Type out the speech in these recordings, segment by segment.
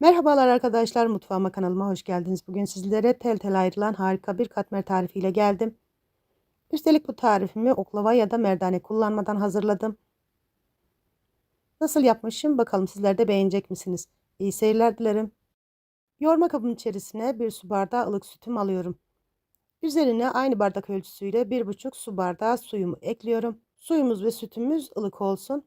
Merhabalar arkadaşlar mutfağıma kanalıma hoş geldiniz. Bugün sizlere tel tel ayrılan harika bir katmer tarifiyle geldim. Üstelik bu tarifimi oklava ya da merdane kullanmadan hazırladım. Nasıl yapmışım bakalım sizler de beğenecek misiniz? İyi seyirler dilerim. Yoğurma kabının içerisine bir su bardağı ılık sütümü alıyorum. Üzerine aynı bardak ölçüsüyle 1,5 su bardağı suyumu ekliyorum. Suyumuz ve sütümüz ılık olsun.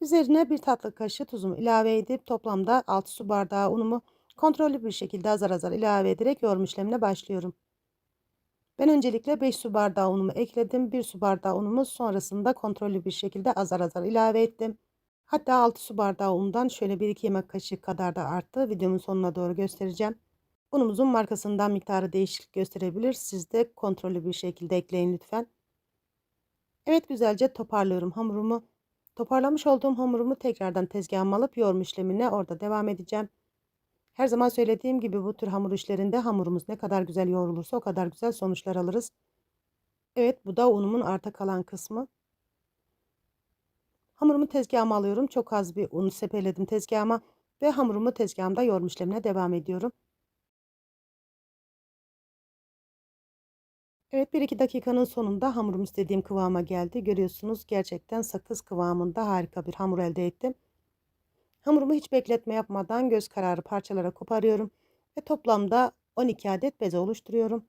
Üzerine bir tatlı kaşığı tuzumu ilave edip toplamda 6 su bardağı unumu kontrollü bir şekilde azar azar ilave ederek yoğurma işlemine başlıyorum. Ben öncelikle 5 su bardağı unumu ekledim. 1 su bardağı unumu sonrasında kontrollü bir şekilde azar azar ilave ettim. Hatta 6 su bardağı undan şöyle 1-2 yemek kaşığı kadar da arttı. Videomun sonuna doğru göstereceğim. Unumuzun markasından miktarı değişiklik gösterebilir. Siz de kontrollü bir şekilde ekleyin lütfen. Evet güzelce toparlıyorum hamurumu. Toparlamış olduğum hamurumu tekrardan tezgahıma alıp yoğurma işlemine orada devam edeceğim. Her zaman söylediğim gibi bu tür hamur işlerinde hamurumuz ne kadar güzel yoğrulursa o kadar güzel sonuçlar alırız. Evet bu da unumun arta kalan kısmı. Hamurumu tezgahıma alıyorum. Çok az bir un sepeledim tezgahıma ve hamurumu tezgahımda yoğurma işlemine devam ediyorum. Evet 1-2 dakikanın sonunda hamurum istediğim kıvama geldi. Görüyorsunuz gerçekten sakız kıvamında harika bir hamur elde ettim. Hamurumu hiç bekletme yapmadan göz kararı parçalara koparıyorum ve toplamda 12 adet beze oluşturuyorum.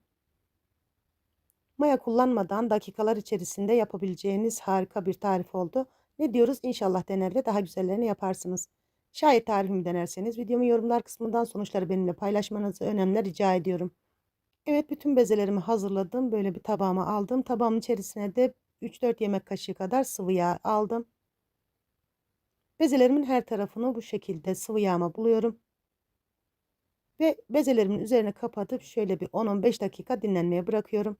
Maya kullanmadan dakikalar içerisinde yapabileceğiniz harika bir tarif oldu. Ne diyoruz? İnşallah dener ve daha güzellerini yaparsınız. Şayet tarifimi denerseniz videomu yorumlar kısmından sonuçları benimle paylaşmanızı önemli rica ediyorum. Evet bütün bezelerimi hazırladım. Böyle bir tabağıma aldım. Tabağımın içerisine de 3-4 yemek kaşığı kadar sıvı yağ aldım. Bezelerimin her tarafını bu şekilde sıvı yağma buluyorum. Ve bezelerimin üzerine kapatıp şöyle bir 10-15 dakika dinlenmeye bırakıyorum.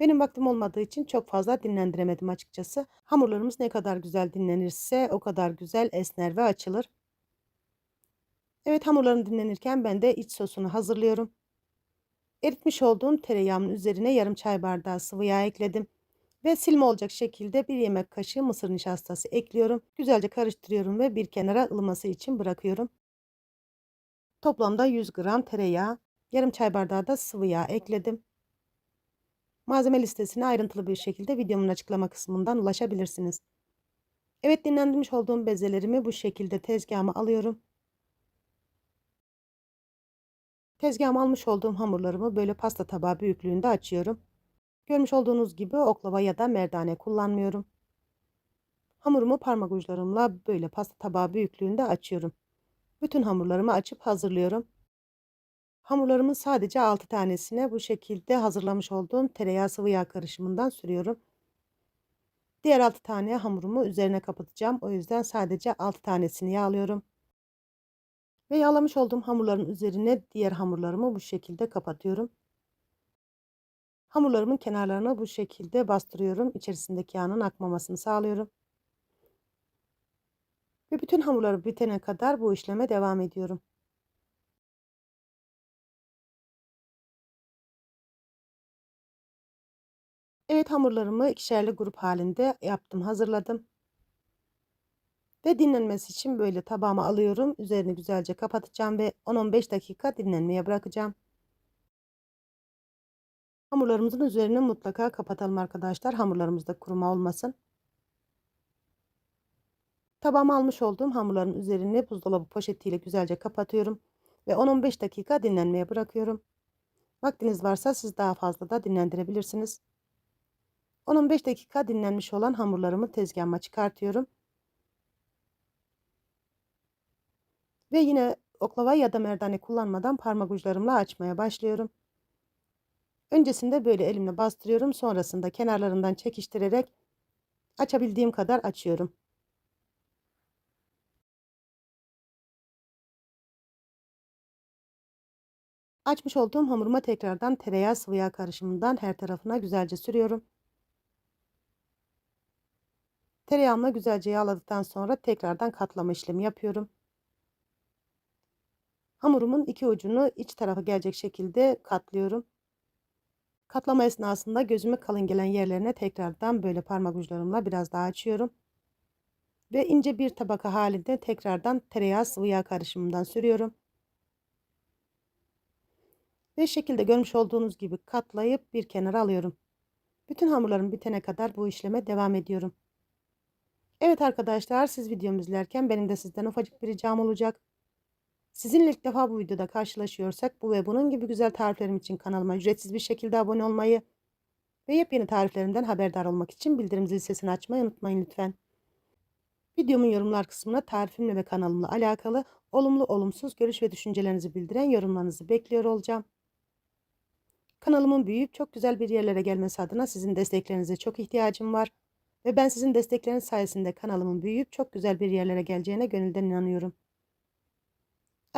Benim vaktim olmadığı için çok fazla dinlendiremedim açıkçası. Hamurlarımız ne kadar güzel dinlenirse o kadar güzel esner ve açılır. Evet hamurlarım dinlenirken ben de iç sosunu hazırlıyorum. Eritmiş olduğum tereyağımın üzerine yarım çay bardağı sıvı yağ ekledim. Ve silme olacak şekilde bir yemek kaşığı mısır nişastası ekliyorum. Güzelce karıştırıyorum ve bir kenara ılıması için bırakıyorum. Toplamda 100 gram tereyağı, yarım çay bardağı da sıvı yağ ekledim. Malzeme listesine ayrıntılı bir şekilde videomun açıklama kısmından ulaşabilirsiniz. Evet dinlendirmiş olduğum bezelerimi bu şekilde tezgahıma alıyorum. Tezgahıma almış olduğum hamurlarımı böyle pasta tabağı büyüklüğünde açıyorum. Görmüş olduğunuz gibi oklava ya da merdane kullanmıyorum. Hamurumu parmak uçlarımla böyle pasta tabağı büyüklüğünde açıyorum. Bütün hamurlarımı açıp hazırlıyorum. Hamurlarımın sadece 6 tanesine bu şekilde hazırlamış olduğum tereyağı sıvı yağ karışımından sürüyorum. Diğer 6 tane hamurumu üzerine kapatacağım. O yüzden sadece 6 tanesini yağlıyorum. Ve yağlamış olduğum hamurların üzerine diğer hamurlarımı bu şekilde kapatıyorum. Hamurlarımın kenarlarına bu şekilde bastırıyorum. İçerisindeki yağın akmamasını sağlıyorum. Ve bütün hamurları bitene kadar bu işleme devam ediyorum. Evet hamurlarımı ikişerli grup halinde yaptım, hazırladım. Ve dinlenmesi için böyle tabağıma alıyorum. Üzerini güzelce kapatacağım ve 10-15 dakika dinlenmeye bırakacağım. Hamurlarımızın üzerine mutlaka kapatalım arkadaşlar. Hamurlarımızda kuruma olmasın. Tabağıma almış olduğum hamurların üzerini buzdolabı poşetiyle güzelce kapatıyorum. Ve 10-15 dakika dinlenmeye bırakıyorum. Vaktiniz varsa siz daha fazla da dinlendirebilirsiniz. 10-15 dakika dinlenmiş olan hamurlarımı tezgahıma çıkartıyorum. Ve yine oklava ya da merdane kullanmadan parmak uçlarımla açmaya başlıyorum. Öncesinde böyle elimle bastırıyorum. Sonrasında kenarlarından çekiştirerek açabildiğim kadar açıyorum. Açmış olduğum hamuruma tekrardan tereyağı sıvı yağ karışımından her tarafına güzelce sürüyorum. Tereyağımla güzelce yağladıktan sonra tekrardan katlama işlemi yapıyorum. Hamurumun iki ucunu iç tarafa gelecek şekilde katlıyorum. Katlama esnasında gözüme kalın gelen yerlerine tekrardan böyle parmak uçlarımla biraz daha açıyorum. Ve ince bir tabaka halinde tekrardan tereyağı sıvı yağ karışımından sürüyorum. Ve şekilde görmüş olduğunuz gibi katlayıp bir kenara alıyorum. Bütün hamurlarım bitene kadar bu işleme devam ediyorum. Evet arkadaşlar siz videomu izlerken benim de sizden ufacık bir ricam olacak. Sizinle ilk defa bu videoda karşılaşıyorsak bu ve bunun gibi güzel tariflerim için kanalıma ücretsiz bir şekilde abone olmayı ve yepyeni tariflerimden haberdar olmak için bildirim zil sesini açmayı unutmayın lütfen. Videomun yorumlar kısmına tarifimle ve kanalımla alakalı olumlu olumsuz görüş ve düşüncelerinizi bildiren yorumlarınızı bekliyor olacağım. Kanalımın büyüyüp çok güzel bir yerlere gelmesi adına sizin desteklerinize çok ihtiyacım var. Ve ben sizin destekleriniz sayesinde kanalımın büyüyüp çok güzel bir yerlere geleceğine gönülden inanıyorum.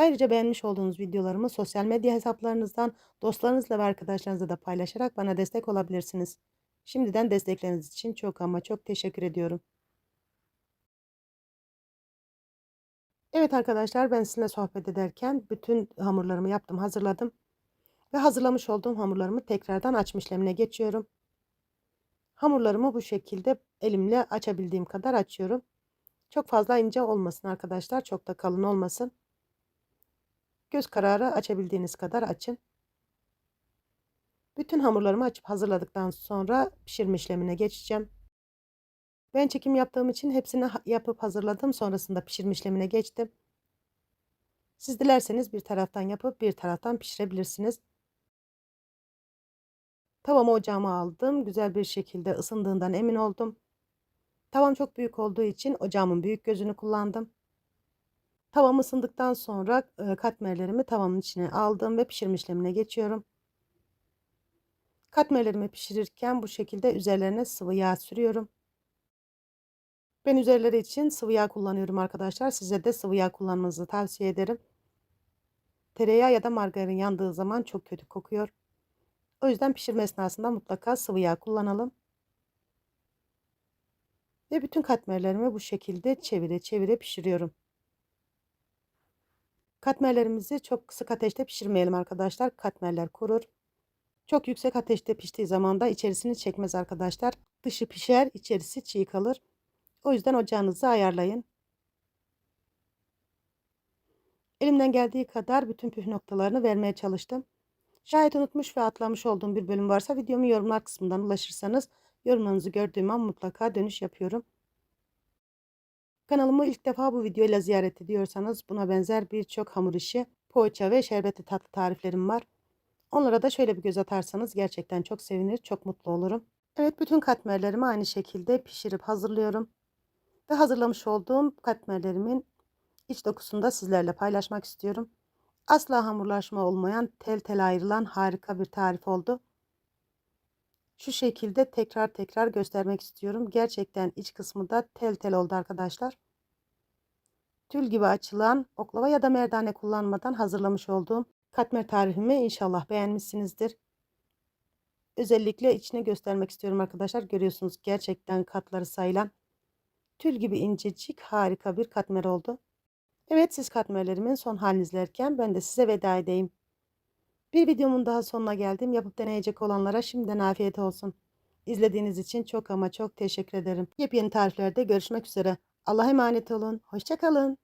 Ayrıca beğenmiş olduğunuz videolarımı sosyal medya hesaplarınızdan dostlarınızla ve arkadaşlarınızla da paylaşarak bana destek olabilirsiniz. Şimdiden destekleriniz için çok ama çok teşekkür ediyorum. Evet arkadaşlar ben sizinle sohbet ederken bütün hamurlarımı yaptım hazırladım. Ve hazırlamış olduğum hamurlarımı tekrardan açma işlemine geçiyorum. Hamurlarımı bu şekilde elimle açabildiğim kadar açıyorum. Çok fazla ince olmasın arkadaşlar. Çok da kalın olmasın. Göz kararı açabildiğiniz kadar açın. Bütün hamurlarımı açıp hazırladıktan sonra pişirme işlemine geçeceğim. Ben çekim yaptığım için hepsini yapıp hazırladım. Sonrasında pişirme işlemine geçtim. Siz dilerseniz bir taraftan yapıp bir taraftan pişirebilirsiniz. Tavamı ocağıma aldım. Güzel bir şekilde ısındığından emin oldum. Tavam çok büyük olduğu için ocağımın büyük gözünü kullandım. Tavam ısındıktan sonra katmerlerimi tavamın içine aldım ve pişirme işlemine geçiyorum. Katmerlerimi pişirirken bu şekilde üzerlerine sıvı yağ sürüyorum. Ben üzerleri için sıvı yağ kullanıyorum arkadaşlar. Size de sıvı yağ kullanmanızı tavsiye ederim. Tereyağı ya da margarin yandığı zaman çok kötü kokuyor. O yüzden pişirme esnasında mutlaka sıvı yağ kullanalım. Ve bütün katmerlerimi bu şekilde çevire çevire pişiriyorum. Katmerlerimizi çok kısık ateşte pişirmeyelim arkadaşlar. Katmerler kurur. Çok yüksek ateşte piştiği zaman da içerisini çekmez arkadaşlar. Dışı pişer, içerisi çiğ kalır. O yüzden ocağınızı ayarlayın. Elimden geldiği kadar bütün püf noktalarını vermeye çalıştım. Şayet unutmuş ve atlamış olduğum bir bölüm varsa videomu yorumlar kısmından ulaşırsanız yorumlarınızı gördüğüm an mutlaka dönüş yapıyorum. Kanalımı ilk defa bu videoyla ziyaret ediyorsanız buna benzer birçok hamur işi, poğaça ve şerbetli tatlı tariflerim var. Onlara da şöyle bir göz atarsanız gerçekten çok sevinir, çok mutlu olurum. Evet bütün katmerlerimi aynı şekilde pişirip hazırlıyorum. Ve hazırlamış olduğum katmerlerimin iç dokusunu da sizlerle paylaşmak istiyorum. Asla hamurlaşma olmayan tel tel ayrılan harika bir tarif oldu. Şu şekilde tekrar tekrar göstermek istiyorum. Gerçekten iç kısmı da tel tel oldu arkadaşlar. Tül gibi açılan oklava ya da merdane kullanmadan hazırlamış olduğum katmer tarifimi inşallah beğenmişsinizdir. Özellikle içine göstermek istiyorum arkadaşlar. Görüyorsunuz gerçekten katları sayılan tül gibi incecik harika bir katmer oldu. Evet siz katmerlerimin son halini izlerken ben de size veda edeyim. Bir videomun daha sonuna geldim. Yapıp deneyecek olanlara şimdiden afiyet olsun. İzlediğiniz için çok ama çok teşekkür ederim. Yepyeni tariflerde görüşmek üzere. Allah'a emanet olun. Hoşçakalın.